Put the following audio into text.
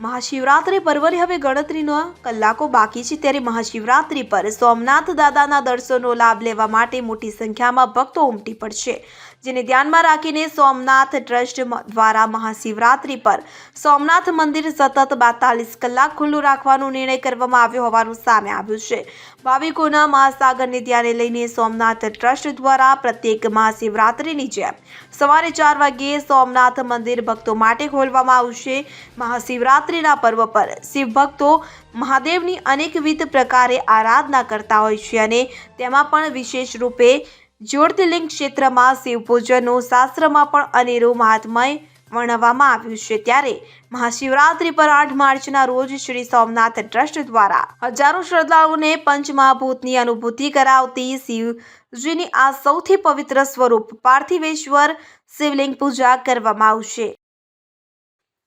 મહાશિવરાત્રિ પર્વની હવે ગણતરીનો કલાકો બાકી છે ત્યારે મહાશિવરાત્રિ પર સોમનાથ દાદાના દર્શનનો લાભ લેવા માટે મોટી સંખ્યામાં ભક્તો ઉમટી પડશે, જેને ધ્યાનમાં રાખીને સોમનાથ ટ્રસ્ટ દ્વારા મહાશિવરાત્રિ પર સોમનાથ મંદિર સતત બેતાલીસ કલાક ખુલ્લું રાખવાનો નિર્ણય કરવામાં આવ્યો હોવાનું સામે આવ્યું છે. ભાવિકોના મહાસાગરને ધ્યાને લઈને સોમનાથ ટ્રસ્ટ દ્વારા પ્રત્યેક મહાશિવરાત્રિની જેમ સવારે ચાર વાગ્યે સોમનાથ મંદિર ભક્તો માટે ખોલવામાં આવશે. મહાશિવરાત્રિના પર્વ પર શિવભક્તો મહાદેવની અનેકવિધ પ્રકારે આરાધના કરતા હોય છે અને તેમાં પણ વિશેષ રૂપે જ્યોતિર્લિંગ ક્ષેત્રમાં શિવ પૂજનનું શાસ્ત્રમાં પણ અનેરું મહાત્મય વર્ણવવામાં આવ્યું છે. ત્યારે મહાશિવરાત્રિ પર આઠ માર્ચના રોજ શ્રી સોમનાથ ટ્રસ્ટ દ્વારા હજારો શ્રદ્ધાળુઓને પંચમહાભૂતની અનુભૂતિ કરાવતી શિવજીની આ સૌથી પવિત્ર સ્વરૂપ પાર્થિવેશ્વર શિવલિંગ પૂજા કરવામાં આવશે.